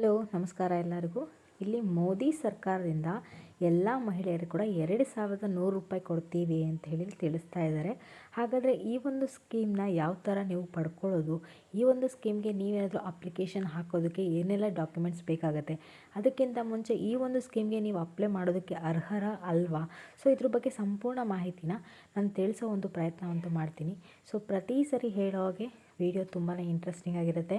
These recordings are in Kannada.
ಹಲೋ, ನಮಸ್ಕಾರ ಎಲ್ಲರಿಗೂ. ಇಲ್ಲಿ ಮೋದಿ ಸರ್ಕಾರದಿಂದ ಎಲ್ಲ ಮಹಿಳೆಯರು ಕೂಡ ಎರಡು ಸಾವಿರದ ನೂರು ರೂಪಾಯಿ ಕೊಡ್ತೀವಿ ಅಂತ ಹೇಳಿ ತಿಳಿಸ್ತಾ ಇದ್ದಾರೆ. ಹಾಗಾದರೆ ಈ ಒಂದು ಸ್ಕೀಮ್ನ ಯಾವ ಥರ ನೀವು ಪಡ್ಕೊಳ್ಳೋದು? ಈ ಒಂದು ಸ್ಕೀಮ್ಗೆ ನೀವೇನಾದರೂ ಅಪ್ಲಿಕೇಶನ್ ಹಾಕೋದಕ್ಕೆ ಏನೆಲ್ಲ ಡಾಕ್ಯುಮೆಂಟ್ಸ್ ಬೇಕಾಗುತ್ತೆ? ಅದಕ್ಕಿಂತ ಮುಂಚೆ ಈ ಒಂದು ಸ್ಕೀಮ್ಗೆ ನೀವು ಅಪ್ಲೈ ಮಾಡೋದಕ್ಕೆ ಅರ್ಹರ ಅಲ್ವಾ? ಸೊ, ಇದ್ರ ಬಗ್ಗೆ ಸಂಪೂರ್ಣ ಮಾಹಿತಿನ ನಾನು ತಿಳಿಸೋ ಒಂದು ಪ್ರಯತ್ನವಂತೂ ಮಾಡ್ತೀನಿ. ಸೊ, ಪ್ರತಿ ಸರಿ ಹೇಳೋ ಹಾಗೆ ವಿಡಿಯೋ ತುಂಬಾ ಇಂಟ್ರೆಸ್ಟಿಂಗ್ ಆಗಿರುತ್ತೆ.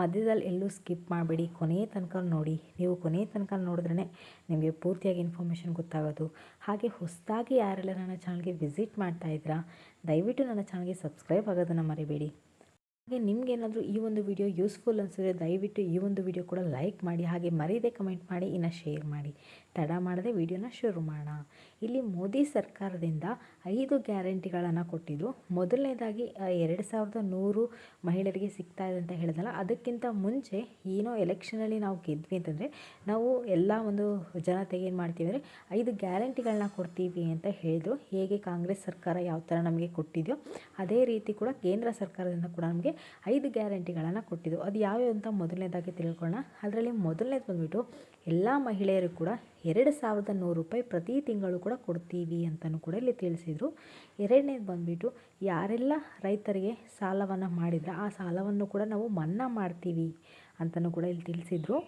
ಮಧ್ಯದಲ್ಲಿ ಎಲ್ಲೂ ಸ್ಕಿಪ್ ಮಾಡಬೇಡಿ. ಕೊನೆಯ ತನಕ ನೋಡಿ. ನೀವು ಕೊನೆಯ ತನಕ ನೋಡಿದ್ರೇ ನಿಮಗೆ ಪೂರ್ತಿಯಾಗಿ ಇನ್ಫಾರ್ಮೇಷನ್ ಗೊತ್ತಾಗೋದು. ಹಾಗೆ ಹೊಸದಾಗಿ ಯಾರೆಲ್ಲ ನನ್ನ ಚಾನಲ್ಗೆ ವಿಸಿಟ್ ಮಾಡ್ತಾ ಇದ್ದೀರಾ, ದಯವಿಟ್ಟು ನನ್ನ ಚಾನಲ್ಗೆ ಸಬ್ಸ್ಕ್ರೈಬ್ ಆಗೋದನ್ನು ಮರಿಬೇಡಿ. ಹಾಗೆ ನಿಮಗೇನಾದರೂ ಈ ಒಂದು ವಿಡಿಯೋ ಯೂಸ್ಫುಲ್ ಅನಿಸಿದ್ರೆ ದಯವಿಟ್ಟು ಈ ಒಂದು ವಿಡಿಯೋ ಕೂಡ ಲೈಕ್ ಮಾಡಿ, ಹಾಗೆ ಮರೀದೆ ಕಮೆಂಟ್ ಮಾಡಿ, ಇನ್ನು ಶೇರ್ ಮಾಡಿ. ತಡ ಮಾಡದೆ ವಿಡಿಯೋನ ಶುರು ಮಾಡೋಣ. ಇಲ್ಲಿ ಮೋದಿ ಸರ್ಕಾರದಿಂದ ಐದು ಗ್ಯಾರಂಟಿಗಳನ್ನು ಕೊಟ್ಟಿದ್ದು. ಮೊದಲನೇದಾಗಿ ಎರಡು ಸಾವಿರದ ನೂರು ಮಹಿಳೆಯರಿಗೆ ಸಿಗ್ತಾ ಇದೆ ಅಂತ ಹೇಳಿದಲ್ಲ ಅದಕ್ಕಿಂತ ಮುಂಚೆ ಏನೋ ಎಲೆಕ್ಷನಲ್ಲಿ ನಾವು ಗೆದ್ವಿ ಅಂತಂದರೆ, ನಾವು ಎಲ್ಲ ಒಂದು ಜನತೆಗೆ ಏನು ಮಾಡ್ತೀವಿ ಅಂದರೆ, ಐದು ಗ್ಯಾರಂಟಿಗಳನ್ನ ಕೊಡ್ತೀವಿ ಅಂತ ಹೇಳಿದ್ರು. ಹೇಗೆ ಕಾಂಗ್ರೆಸ್ ಸರ್ಕಾರ ಯಾವ ಥರ ನಮಗೆ ಕೊಟ್ಟಿದೆಯೋ, ಅದೇ ರೀತಿ ಕೂಡ ಕೇಂದ್ರ ಸರ್ಕಾರದಿಂದ ಕೂಡ ನಮಗೆ ಐದು ಗ್ಯಾರಂಟಿಗಳನ್ನು ಕೊಟ್ಟಿದ್ದು. ಅದು ಯಾವ್ಯಾವ ಅಂತ ಮೊದಲನೇದಾಗಿ ತಿಳ್ಕೊಳ್ಳೋಣ. ಅದರಲ್ಲಿ ಮೊದಲನೇದು ಬಂದುಬಿಟ್ಟು, ಎಲ್ಲ ಮಹಿಳೆಯರು ಕೂಡ ಎರಡು ಸಾವಿರದ ನೂರು ರೂಪಾಯಿ ಪ್ರತಿ ತಿಂಗಳು ಕೂಡ ಕೊಡ್ತೀವಿ ಅಂತಲೂ ಕೂಡ ಇಲ್ಲಿ ತಿಳಿಸಿದರು. ಎರಡನೇದು ಬಂದುಬಿಟ್ಟು, ಯಾರೆಲ್ಲ ರೈತರಿಗೆ ಸಾಲವನ್ನು ಮಾಡಿದರೆ ಆ ಸಾಲವನ್ನು ಕೂಡ ನಾವು ಮನ್ನಾ ಮಾಡ್ತೀವಿ ಅಂತಲೂ ಕೂಡ ಇಲ್ಲಿ ತಿಳಿಸಿದರು.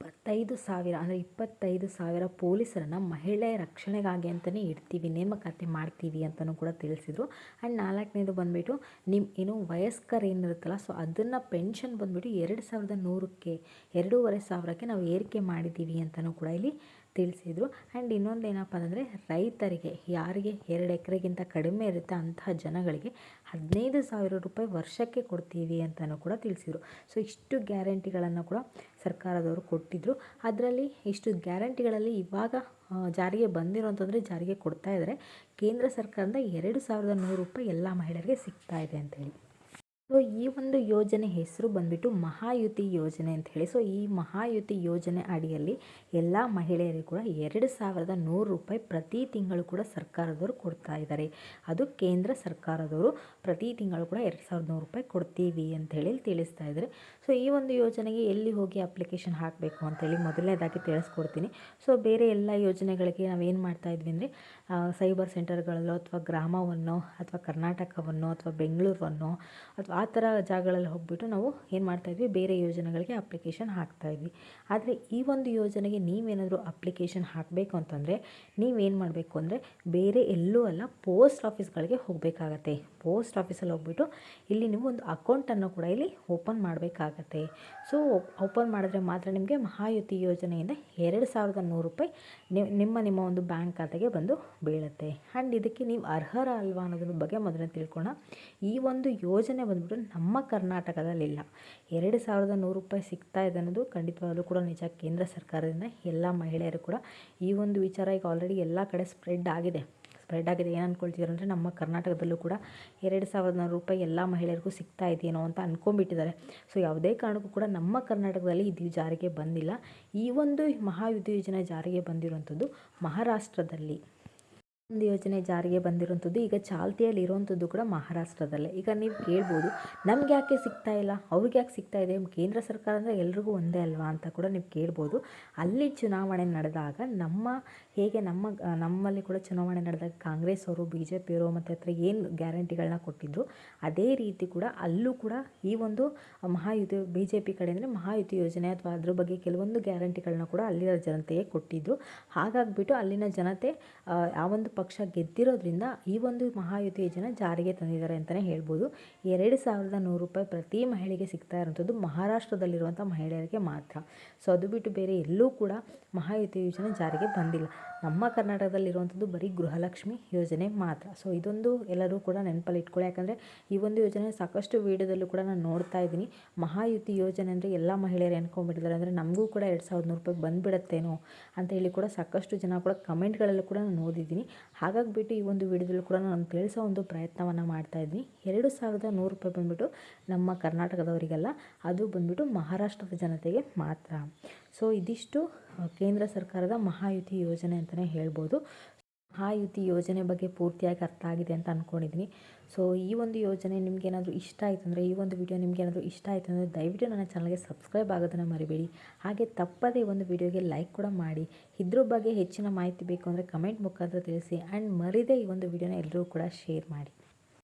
ಇಪ್ಪತ್ತೈದು ಸಾವಿರ ಅಂದರೆ ಇಪ್ಪತ್ತೈದು ಸಾವಿರ ಪೊಲೀಸರನ್ನು ಮಹಿಳೆಯ ರಕ್ಷಣೆಗಾಗಿ ಅಂತಲೇ ಇಡ್ತೀವಿ, ನೇಮಕಾತಿ ಮಾಡ್ತೀವಿ ಅಂತಲೂ ಕೂಡ ತಿಳಿಸಿದರು. ಆ್ಯಂಡ್ ನಾಲ್ಕನೇದು ಬಂದುಬಿಟ್ಟು ನಿಮ್ಮ ಏನು ವಯಸ್ಕರು ಏನಿರುತ್ತಲ್ಲ ಸೊ ಅದನ್ನು ಪೆನ್ಷನ್ ಬಂದುಬಿಟ್ಟು ಎರಡು ಸಾವಿರದ ನೂರಕ್ಕೆ, ಎರಡೂವರೆ ಸಾವಿರಕ್ಕೆ ನಾವು ಏರಿಕೆ ಮಾಡಿದ್ದೀವಿ ಅಂತಲೂ ಕೂಡ ಇಲ್ಲಿ ತಿಳಿಸಿದರು. ಆ್ಯಂಡ್ ಇನ್ನೊಂದು ಏನಪ್ಪ ಅಂದರೆ ರೈತರಿಗೆ, ಯಾರಿಗೆ ಎರಡು ಎಕರೆಗಿಂತ ಕಡಿಮೆ ಇರುತ್ತೆ ಅಂತಹ ಜನಗಳಿಗೆ ಹದಿನೈದು ಸಾವಿರ ರೂಪಾಯಿ ವರ್ಷಕ್ಕೆ ಕೊಡ್ತೀವಿ ಅಂತಲೂ ಕೂಡ ತಿಳಿಸಿದರು. ಸೊ ಇಷ್ಟು ಗ್ಯಾರಂಟಿಗಳನ್ನು ಕೂಡ ಸರ್ಕಾರದವರು ಕೊಟ್ಟಿದ್ದರು ಅದರಲ್ಲಿ ಇಷ್ಟು ಗ್ಯಾರಂಟಿಗಳಲ್ಲಿ ಇವಾಗ ಜಾರಿಗೆ ಬಂದಿರೋಂಥದ್ರೆ ಜಾರಿಗೆ ಕೊಡ್ತಾ ಇದ್ದಾರೆ ಕೇಂದ್ರ ಸರ್ಕಾರದಿಂದ ಎರಡು ಸಾವಿರದ ನೂರು ರೂಪಾಯಿ ಎಲ್ಲ ಮಹಿಳೆಯರಿಗೆ ಸಿಗ್ತಾ ಇದೆ ಅಂತೇಳಿ ಸೊ ಈ ಒಂದು ಯೋಜನೆ ಹೆಸರು ಬಂದುಬಿಟ್ಟು ಮಹಾಯುತಿ ಯೋಜನೆ ಅಂತ ಹೇಳಿ. ಸೊ ಈ ಮಹಾಯುತಿ ಯೋಜನೆ ಅಡಿಯಲ್ಲಿ ಎಲ್ಲ ಮಹಿಳೆಯರಿಗೂ ಕೂಡ ಎರಡು ಸಾವಿರದ ನೂರು ರೂಪಾಯಿ ಪ್ರತಿ ತಿಂಗಳು ಕೂಡ ಸರ್ಕಾರದವರು ಕೊಡ್ತಾ ಇದ್ದಾರೆ. ಅದು ಕೇಂದ್ರ ಸರ್ಕಾರದವರು ಪ್ರತಿ ತಿಂಗಳು ಕೂಡ ಎರಡು ಸಾವಿರದ ನೂರು ರೂಪಾಯಿ ಕೊಡ್ತೀವಿ ಅಂತ ಹೇಳಿ ತಿಳಿಸ್ತಾ ಇದ್ದಾರೆ. ಸೊ ಈ ಒಂದು ಯೋಜನೆಗೆ ಎಲ್ಲಿ ಹೋಗಿ ಅಪ್ಲಿಕೇಶನ್ ಹಾಕಬೇಕು ಅಂತೇಳಿ ಮೊದಲನೇದಾಗಿ ತಿಳಿಸ್ಕೊಡ್ತೀನಿ. ಸೊ ಬೇರೆ ಎಲ್ಲ ಯೋಜನೆಗಳಿಗೆ ನಾವೇನು ಮಾಡ್ತಾ ಇದ್ವಿ ಅಂದರೆ ಸೈಬರ್ ಸೆಂಟರ್ಗಳಲ್ಲೋ ಅಥವಾ ಗ್ರಾಮವನ್ನು ಅಥವಾ ಕರ್ನಾಟಕವನ್ನು ಅಥವಾ ಬೆಂಗಳೂರನ್ನು ಅಥವಾ ಆ ಥರ ಜಾಗಗಳಲ್ಲಿ ಹೋಗ್ಬಿಟ್ಟು ನಾವು ಏನು ಮಾಡ್ತಾಯಿದ್ವಿ ಬೇರೆ ಯೋಜನೆಗಳಿಗೆ ಅಪ್ಲಿಕೇಶನ್ ಹಾಕ್ತಾಯಿದ್ವಿ ಆದರೆ ಈ ಒಂದು ಯೋಜನೆಗೆ ನೀವೇನಾದರೂ ಅಪ್ಲಿಕೇಶನ್ ಹಾಕಬೇಕು ಅಂತಂದರೆ ನೀವೇನು ಮಾಡಬೇಕು ಅಂದರೆ ಬೇರೆ ಎಲ್ಲೂ ಅಲ್ಲ ಪೋಸ್ಟ್ ಆಫೀಸ್ಗಳಿಗೆ ಹೋಗಬೇಕಾಗತ್ತೆ. ಪೋಸ್ಟ್ ಆಫೀಸಲ್ಲಿ ಹೋಗ್ಬಿಟ್ಟು ಇಲ್ಲಿ ನೀವು ಒಂದು ಅಕೌಂಟನ್ನು ಕೂಡ ಇಲ್ಲಿ ಓಪನ್ ಮಾಡಬೇಕಾಗತ್ತೆ. ಸೊ ಓಪನ್ ಮಾಡಿದ್ರೆ ಮಾತ್ರ ನಿಮಗೆ ಮಹಾಯುತಿ ಯೋಜನೆಯಿಂದ ಎರಡು ಸಾವಿರದ ನೂರು ರೂಪಾಯಿ ನಿಮ್ಮ ನಿಮ್ಮ ಒಂದು ಬ್ಯಾಂಕ್ ಖಾತೆಗೆ ಬಂದು ಬೀಳುತ್ತೆ. ಆ್ಯಂಡ್ ಇದಕ್ಕೆ ನೀವು ಅರ್ಹರ ಅಲ್ವಾ ಅನ್ನೋದ್ರ ಬಗ್ಗೆ ಮೊದಲನೇ ತಿಳ್ಕೊಳ್ಳೋಣ ಈ ಒಂದು ಯೋಜನೆ ಬಂದ್ಬಿಟ್ಟು ನಮ್ಮ ಕರ್ನಾಟಕದಲ್ಲಿಲ್ಲ. ಎರಡು ಸಾವಿರದ ನೂರು ರೂಪಾಯಿ ಸಿಗ್ತಾ ಇದೆ ಅನ್ನೋದು ಖಂಡಿತವಾಗಲೂ ಕೂಡ ನಿಜ. ಕೇಂದ್ರ ಸರ್ಕಾರದಿಂದ ಎಲ್ಲ ಮಹಿಳೆಯರು ಕೂಡ ಈ ಒಂದು ವಿಚಾರ ಈಗ ಆಲ್ರೆಡಿ ಎಲ್ಲ ಕಡೆ ಸ್ಪ್ರೆಡ್ ಆಗಿದೆ. ಸ್ಪ್ರೆಡ್ ಆಗಿದೆ. ಏನು ಅಂದ್ಕೊಳ್ತಿದ್ದಾರೆ ಅಂದರೆ ನಮ್ಮ ಕರ್ನಾಟಕದಲ್ಲೂ ಕೂಡ ಎರಡು ಸಾವಿರದ ನೂರು ರೂಪಾಯಿ ಎಲ್ಲ ಮಹಿಳೆಯರಿಗೂ ಸಿಗ್ತಾ ಇದೆಯೇನೋ ಅಂತ ಅಂದ್ಕೊಂಡ್ಬಿಟ್ಟಿದ್ದಾರೆ ಸೊ ಯಾವುದೇ ಕಾರಣಕ್ಕೂ ಕೂಡ ನಮ್ಮ ಕರ್ನಾಟಕದಲ್ಲಿ ಇದು ಜಾರಿಗೆ ಬಂದಿಲ್ಲ. ಈ ಒಂದು ಮಹಾಯುದ್ಧ ಯೋಜನೆ ಜಾರಿಗೆ ಬಂದಿರುವಂಥದ್ದು ಮಹಾರಾಷ್ಟ್ರದಲ್ಲಿ. ಒಂದು ಯೋಜನೆ ಜಾರಿಗೆ ಬಂದಿರುವಂಥದ್ದು, ಈಗ ಚಾಲ್ತಿಯಲ್ಲಿ ಇರುವಂಥದ್ದು ಕೂಡ ಮಹಾರಾಷ್ಟ್ರದಲ್ಲೇ. ಈಗ ನೀವು ಕೇಳ್ಬೋದು ನಮ್ಗೆ ಯಾಕೆ ಸಿಗ್ತಾ ಇಲ್ಲ ಅವ್ರಿಗೆ ಯಾಕೆ ಸಿಗ್ತಾ ಇದೆ, ಕೇಂದ್ರ ಸರ್ಕಾರ ಅಂದರೆ ಎಲ್ರಿಗೂ ಒಂದೇ ಅಲ್ವಾ ಅಂತ ಕೂಡ ನೀವು ಕೇಳ್ಬೋದು. ಅಲ್ಲಿ ಚುನಾವಣೆ ನಡೆದಾಗ ನಮ್ಮ ಹೇಗೆ ನಮ್ಮ ನಮ್ಮಲ್ಲಿ ಕೂಡ ಚುನಾವಣೆ ನಡೆದಾಗ ಕಾಂಗ್ರೆಸ್ ಅವರು ಬಿ ಜೆ ಪಿಯವರು ಮತ್ತು ಹತ್ರ ಏನು ಗ್ಯಾರಂಟಿಗಳನ್ನ ಕೊಟ್ಟಿದ್ದರು ಅದೇ ರೀತಿ ಕೂಡ ಅಲ್ಲೂ ಕೂಡ ಈ ಒಂದು ಮಹಾಯುತಿ ಬಿ ಜೆ ಪಿ ಕಡೆಯಿಂದ ಮಹಾಯುತಿ ಯೋಜನೆ ಅಥವಾ ಅದ್ರ ಬಗ್ಗೆ ಕೆಲವೊಂದು ಗ್ಯಾರಂಟಿಗಳನ್ನ ಕೂಡ ಅಲ್ಲಿನ ಜನತೆಗೆ ಕೊಟ್ಟಿದ್ದರು ಹಾಗಾಗಿಬಿಟ್ಟು ಅಲ್ಲಿನ ಜನತೆ, ಆ ಒಂದು ಪಕ್ಷ ಗೆದ್ದಿರೋದ್ರಿಂದ ಈ ಒಂದು ಮಹಾಯುತಿ ಯೋಜನೆ ಜಾರಿಗೆ ತಂದಿದ್ದಾರೆ ಅಂತಲೇ ಹೇಳ್ಬೋದು. ಎರಡು ಸಾವಿರದ ನೂರು ರೂಪಾಯಿ ಪ್ರತಿ ಮಹಿಳೆಗೆ ಸಿಗ್ತಾ ಇರುವಂಥದ್ದು ಮಹಾರಾಷ್ಟ್ರದಲ್ಲಿರುವಂಥ ಮಹಿಳೆಯರಿಗೆ ಮಾತ್ರ. ಸೊ ಅದು ಬಿಟ್ಟು ಬೇರೆ ಎಲ್ಲೂ ಕೂಡ ಮಹಾಯುತಿ ಯೋಜನೆ ಜಾರಿಗೆ ಬಂದಿಲ್ಲ. ನಮ್ಮ ಕರ್ನಾಟಕದಲ್ಲಿರುವಂಥದ್ದು ಬರೀ ಗೃಹಲಕ್ಷ್ಮಿ ಯೋಜನೆ ಮಾತ್ರ. ಸೊ ಇದೊಂದು ಎಲ್ಲರೂ ಕೂಡ ನೆನಪಲ್ಲಿ ಇಟ್ಕೊಳ್ಳಿ. ಯಾಕಂದರೆ ಈ ಒಂದು ಯೋಜನೆ ಸಾಕಷ್ಟು ವೀಡಿಯೋದಲ್ಲೂ ಕೂಡ ನಾನು ನೋಡ್ತಾ ಇದ್ದೀನಿ. ಮಹಾಯುತಿ ಯೋಜನೆ ಅಂದರೆ ಎಲ್ಲ ಮಹಿಳೆಯರು ಅನ್ಕೊಂಡ್ಬಿಟ್ಟಿದ್ದಾರೆ. ಅಂದರೆ ನಮಗೂ ಕೂಡ ಎರಡು ಸಾವಿರದ ನೂರು ರೂಪಾಯಿ ಬಂದುಬಿಡತ್ತೇನೋ ಅಂತ ಹೇಳಿ ಕೂಡ ಸಾಕಷ್ಟು ಜನ ಕೂಡ ಕಮೆಂಟ್ಗಳಲ್ಲೂ ಕೂಡ ನಾನು ಓದಿದ್ದೀನಿ. ಹಾಗಾಗಿಬಿಟ್ಟು ಈ ಒಂದು ವಿಡಿಯೋದಲ್ಲೂ ಕೂಡ ನಾನು ತಿಳಿಸೋ ಒಂದು ಪ್ರಯತ್ನವನ್ನು ಮಾಡ್ತಾ ಇದ್ದೀನಿ. ಎರಡು ಸಾವಿರದ ನೂರು ರೂಪಾಯಿ ಬಂದುಬಿಟ್ಟು ನಮ್ಮ ಕರ್ನಾಟಕದವರಿಗೆಲ್ಲ, ಅದು ಬಂದುಬಿಟ್ಟು ಮಹಾರಾಷ್ಟ್ರದ ಜನತೆಗೆ ಮಾತ್ರ. ಸೊ ಇದಿಷ್ಟು ಕೇಂದ್ರ ಸರ್ಕಾರದ ಮಹಾಯುತಿ ಯೋಜನೆ ಅಂತಲೇ ಹೇಳ್ಬೋದು. ಮಹಾಯುತಿ ಯೋಜನೆ ಬಗ್ಗೆ ಪೂರ್ತಿಯಾಗಿ ಅರ್ಥ ಆಗಿದೆ ಅಂತ ಅಂದ್ಕೊಂಡಿದ್ದೀನಿ ಸೊ ಈ ಒಂದು ಯೋಜನೆ ನಿಮಗೇನಾದರೂ ಇಷ್ಟ ಆಯಿತು ಅಂದರೆ, ಈ ಒಂದು ವಿಡಿಯೋ ನಿಮಗೇನಾದರೂ ಇಷ್ಟ ಆಯಿತು ಅಂದರೆ, ದಯವಿಟ್ಟು ನನ್ನ ಚಾನಲ್ಗೆ ಸಬ್ಸ್ಕ್ರೈಬ್ ಆಗೋದನ್ನು ಮರಿಬೇಡಿ. ಹಾಗೆ ತಪ್ಪದೇ ಒಂದು ವಿಡಿಯೋಗೆ ಲೈಕ್ ಕೂಡ ಮಾಡಿ. ಇದ್ರ ಬಗ್ಗೆ ಹೆಚ್ಚಿನ ಮಾಹಿತಿ ಬೇಕು ಅಂದರೆ ಕಮೆಂಟ್ ಮುಖಾಂತರ ತಿಳಿಸಿ. ಆ್ಯಂಡ್ ಮರಿದೇ ಈ ಒಂದು ವಿಡಿಯೋನ ಎಲ್ಲರೂ ಕೂಡ ಶೇರ್ ಮಾಡಿ.